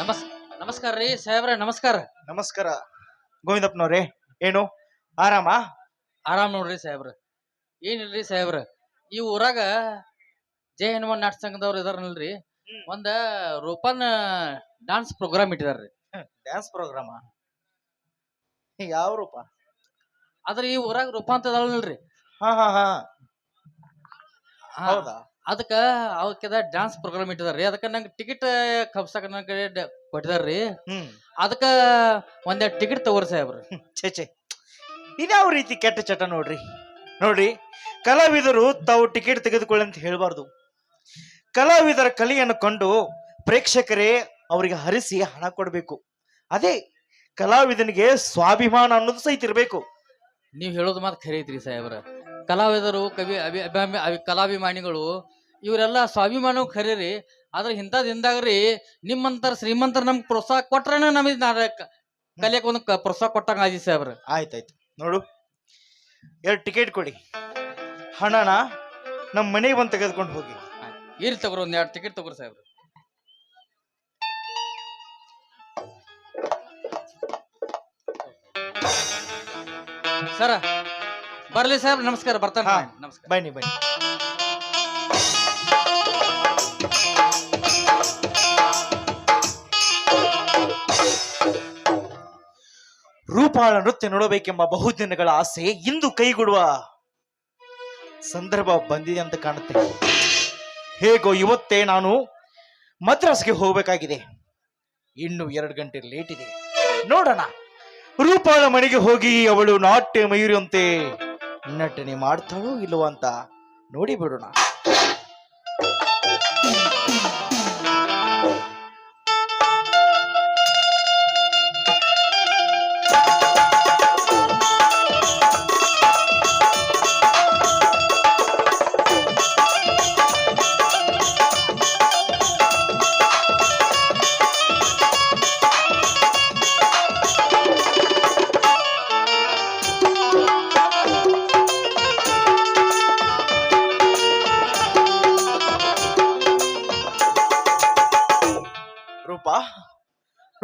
ನಮಸ್ ನಮಸ್ಕಾರ ರೀ ಸಾಹೇಬ್ರ ನಮಸ್ಕಾರ. ನಮಸ್ಕಾರ. ಗೋವಿಂದಪ್ಪನವ್ರೆ ಏನು? ಆರಾಮ? ಆರಾಮ್ ನೋಡ್ರಿ ಸಾಹೇಬ್ರ. ಏನಿಲ್ರಿ ಸಾಹೇಬ್ರ ಈ ಊರಾಗ ಜಯ ಹನುಮಾನ್ ನಾಟ ಸಂಘದವ್ರು ಇದಾರಲ್ರಿ. ಒಂದ ರೂಪನ್ ಡಾನ್ಸ್ ಪ್ರೋಗ್ರಾಮ್ ಇಟ್ಟಿದಾರ್ರಿ. ಡ್ಯಾನ್ಸ್ ಪ್ರೋಗ್ರಾಮ ಯಾವ ರೂಪ? ಆದ್ರೆ ಈ ಊರಾಗ ರೂಪ ಅಂತ ಇದಾಳಲ್ರಿ ಹಾ ಹಾ. ಹಾ, ಹೌದಾ? ಅದಕ್ಕ ಅವಕ್ಕೆದ ಡ್ಯಾನ್ಸ್ ಪ್ರೋಗ್ರಾಮ್ ಇಟ್ಟಿದಾರ್ರಿ. ಅದಕ್ಕೆ ನಂಗೆ ಟಿಕೆಟ್ ಕಬ್ಸಕ್ಕೆ ನಂಗೆ ಕೊಟ್ಟಿದಾರ್ರಿ. ಹ್ಮ್. ಅದಕ್ಕ ಒಂದೆರಡು ಟಿಕೆಟ್ ತಗೋರಿ ಸಾಹೇಬ್ರ. ಛೇ ಛೇ. ಇದ್ಯಾವ ರೀತಿ ಕೆಟ್ಟ ಚಟ ನೋಡ್ರಿ? ನೋಡ್ರಿ ಕಲಾವಿದರು ತಾವು ಟಿಕೆಟ್ ತೆಗೆದುಕೊಳ್ಳಿ ಅಂತ ಹೇಳಬಾರ್ದು. ಕಲಾವಿದರ ಕಲೆಯನ್ನು ಕಂಡು ಪ್ರೇಕ್ಷಕರೇ ಅವರಿಗೆ ಹರಿಸಿ ಹಣ ಕೊಡಬೇಕು. ಅದೇ ಕಲಾವಿದನಿಗೆ ಸ್ವಾಭಿಮಾನ ಅನ್ನೋದು ಸಹಿತ ಇರಬೇಕು. ನೀವು ಹೇಳೋದು ಮಾತು ಖರೀದ್ರಿ ಐತ್ರಿ ಸಾಹೇಬ್ರ. ಕಲಾವಿದರು ಕವಿ ಅಭಿ ಅಭಿಮಾನಿ ಅಭಿ- ಕಲಾಭಿಮಾನಿಗಳು ಇವರೆಲ್ಲ ಸ್ವಾಭಿಮಾನವು ಖರೀ ರೀ ಆದ್ರೆ ರೀ ನಿಮ್ಮಂತರ ಶ್ರೀಮಂತರ ನಮ್ಗೆ ಪ್ರೋತ್ಸಾಹ ಕೊಟ್ರೇನೆ ನಮಗೆ ಕಲಿಯಕ್ ಒಂದು ಕ- ಪ್ರೋತ್ಸಾಹ ಕೊಟ್ಟಂಗ ಆದಿ ಸಾಹೇಬ್ರ. ಆಯ್ತಾಯ್ತು. ನೋಡು ಎರಡು ಟಿಕೆಟ್ ಕೊಡಿ. ಹಣನ ನಮ್ಮ ಮನೆಗೆ ಬಂದು ತೆಗೆದುಕೊಂಡು ಹೋಗಿ. ಇರ್ ತಗೋರಿ ಒಂದು ಎರಡು ಟಿಕೆಟ್ ತಗೋರಿ ಸಾಹೇಬ್ರ. ಸರ ಬರ್ಲಿ ಸರ್ ನಮಸ್ಕಾರ ಬರ್ತಾನೆ ಹಾ. ನಮಸ್ಕಾರ. ಬನ್ನಿ ಬನ್ನಿ. ರೂಪಾಳ ನೃತ್ಯ ನೋಡಬೇಕೆಂಬ ಬಹುದಿನಗಳ ಆಸೆ ಇಂದು ಕೈಗೂಡುವ ಸಂದರ್ಭ ಬಂದಿದೆ ಅಂತ ಕಾಣುತ್ತೆ. ಹೇಗೋ ಇವತ್ತೇ ನಾನು ಮದ್ರಾಸ್ಗೆ ಹೋಗಬೇಕಾಗಿದೆ. ಇನ್ನು ಎರಡು ಗಂಟೆ ಲೇಟ್ ಇದೆ. ನೋಡೋಣ. ರೂಪಾಳ ಮನೆಗೆ ಹೋಗಿ ಅವಳು ನಾಟ್ಯ ಮಯೂರಿಯಂತೆ ನಟನೆ ಮಾಡ್ತಾಳೋ ಇಲ್ವೋ ಅಂತ ನೋಡಿ ಬಿಡೋಣ.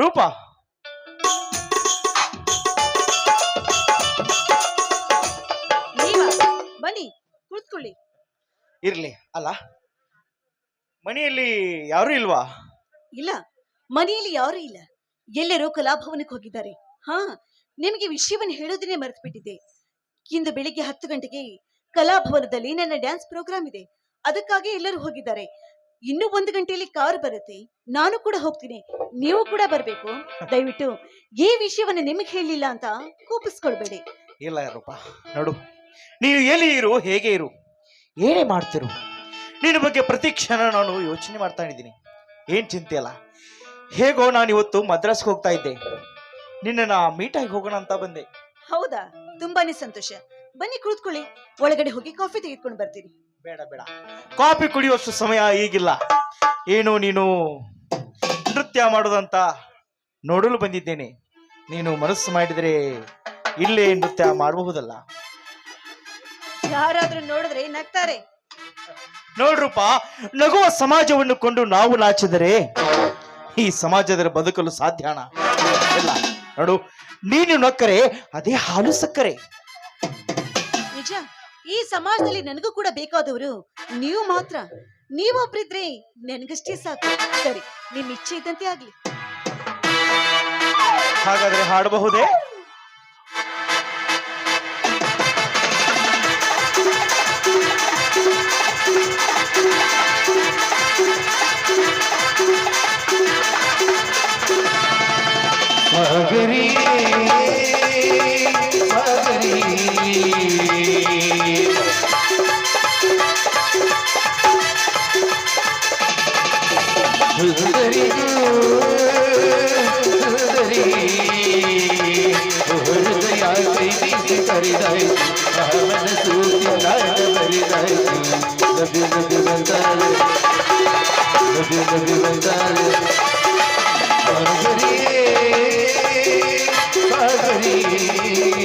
ರೂಪಾ. ನೀವ ಬನ್ನಿ ಕುಳಿತುಕೊಳ್ಳಿ ಇರ್ಲಿ ಅಲ್ಲ. ಮನೆಯಲ್ಲಿ ಯಾರು ಇಲ್ವಾ? ಇಲ್ಲ ಮನೆಯಲ್ಲಿ ಯಾರು ಇಲ್ಲ. ಎಲ್ಲರೂ ಕಲಾಭವನಕ್ಕೆ ಹೋಗಿದ್ದಾರೆ. ಹಾ ನಿಮಗೆ ವಿಷಯವನ್ನು ಹೇಳೋದನ್ನೇ ಮರೆತು ಬಿಟ್ಟಿದ್ದೆ ಇಂದು ಬೆಳಿಗ್ಗೆ ಹತ್ತು ಗಂಟೆಗೆ ಕಲಾಭವನದಲ್ಲಿ ನನ್ನ ಡ್ಯಾನ್ಸ್ ಪ್ರೋಗ್ರಾಮ್ ಇದೆ. ಅದಕ್ಕಾಗಿ ಎಲ್ಲರೂ ಹೋಗಿದ್ದಾರೆ. ಇನ್ನು ಒಂದು ಗಂಟೆಯಲ್ಲಿ ಕಾರ್ ಬರುತ್ತೆ. ನಾನು ಕೂಡ ಹೋಗ್ತೀನಿ. ನೀವು ಕೂಡ ಬರ್ಬೇಕು. ದಯವಿಟ್ಟು ಈ ವಿಷಯವನ್ನು ನಿಮಗೆ ಹೇಳಿಲ್ಲ ಅಂತ ಕೂಪಿಸ್ಕೊಳ್ಬೇಡಿ. ಇಲ್ಲ ಯಾರಪ್ಪ ನೋಡು ನೀನು ಎಲ್ಲಿ ಇರು ಹೇಗೆ ಇರು ಏನೇ ಮಾಡ್ತಿರು ನಿನ್ನ ಬಗ್ಗೆ ಪ್ರತಿ ಕ್ಷಣ ನಾನು ಯೋಚನೆ ಮಾಡ್ತಾ ಇದ್ದೀನಿ. ಏನ್ ಚಿಂತೆ ಅಲ್ಲ. ಹೇಗೋ ನಾನು ಇವತ್ತು ಮದ್ರಾಸ್ಗೆ ಹೋಗ್ತಾ ಇದ್ದೆ. ನಿನ್ನನ್ನ ಮೀಟ್ ಆಗಿ ಹೋಗೋಣ ಅಂತ ಬಂದೆ. ಹೌದಾ? ತುಂಬಾನೇ ಸಂತೋಷ. ಬನ್ನಿ ಕುಳಿತುಕೊಳ್ಳಿ. ಒಳಗಡೆ ಹೋಗಿ ಕಾಫಿ ತೆಗೆದುಕೊಂಡು ಬರ್ತೀನಿ ಬೇಡ ಬೇಡ. ಕಾಫಿ ಕುಡಿಯುವಷ್ಟು ಸಮಯ ಈಗಿಲ್ಲ. ಏನು ನೀನು ನೃತ್ಯ ಮಾಡುದಂತ ನೋಡಲು ಬಂದಿದ್ದೇನೆ. ನೀನು ಮನಸ್ಸು ಮಾಡಿದರೆ ಇಲ್ಲೇ ನೃತ್ಯ ಮಾಡಬಹುದಲ್ಲ? ಯಾರಾದ್ರೂ ನೋಡಿದ್ರೆ ನಗ್ತಾರೆ. ನೋಡ್ರಪ್ಪ ನಗುವ ಸಮಾಜವನ್ನು ಕೊಂಡು ನಾವು ನಾಚಿದರೆ ಈ ಸಮಾಜದಲ್ಲಿ ಬದುಕಲು ಇಲ್ಲ. ನೋಡು ನೀನು ನಕ್ಕರೆ ಅದೇ ಹಾಲು ಸಕ್ಕರೆ. ನಿಜ ಈ ಸಮಾಜದಲ್ಲಿ ನನಗೂ ಕೂಡ ಬೇಕಾದವರು ನೀವು ಮಾತ್ರ. ನೀವೊಬ್ರಿದ್ರೆ ನನಗಷ್ಟೇ ಸಾಕು. ಸರಿ, ನಿಮ್ ಇಚ್ಛೆ ಇದ್ದಂತೆ ಆಗ್ಲಿ. ಹಾಗಾದ್ರೆ ಹಾಡಬಹುದೇ? जायची भावन सुती नाट भरी जायची नदी नदी वंदाल नदी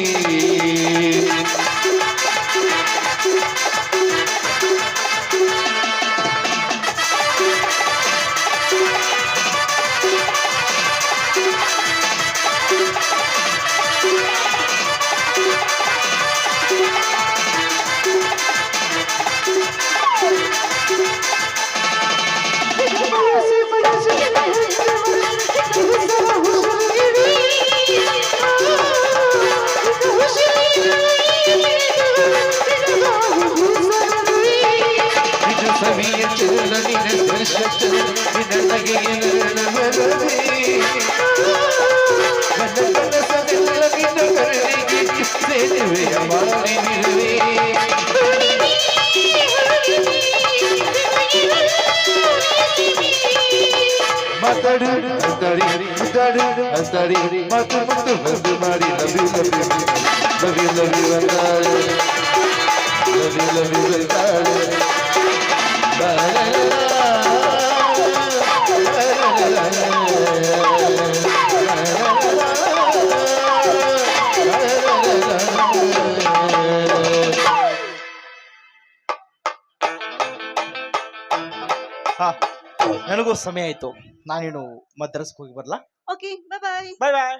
ಮಾತಾಡು ಅಂತಾಡಿ ಮಾತಾಡು ಅಂತಾಡಿ ಮಾತು ಮತ್ತು ಬಂದು ಮಾಡಿ ಲವಿ ಲವಿ ಲವಿ ಲವಿ ಬಂದಾಳೆ ಲವಿ ಲವಿ ಬಂದಾಳೆ ಲಾ ಲಾ ಲಾ ಲಾ ಹಾ ನನಗೂ ಸಮಯ ಆಯ್ತು. ನಾನೇನು ಮದ್ರಾಸ್ಗೆ ಹೋಗಿ ಬರಲಾ? ಓಕೆ ಬಾಯ್ ಬಾಯ್ ಬಾಯ್ ಬಾಯ್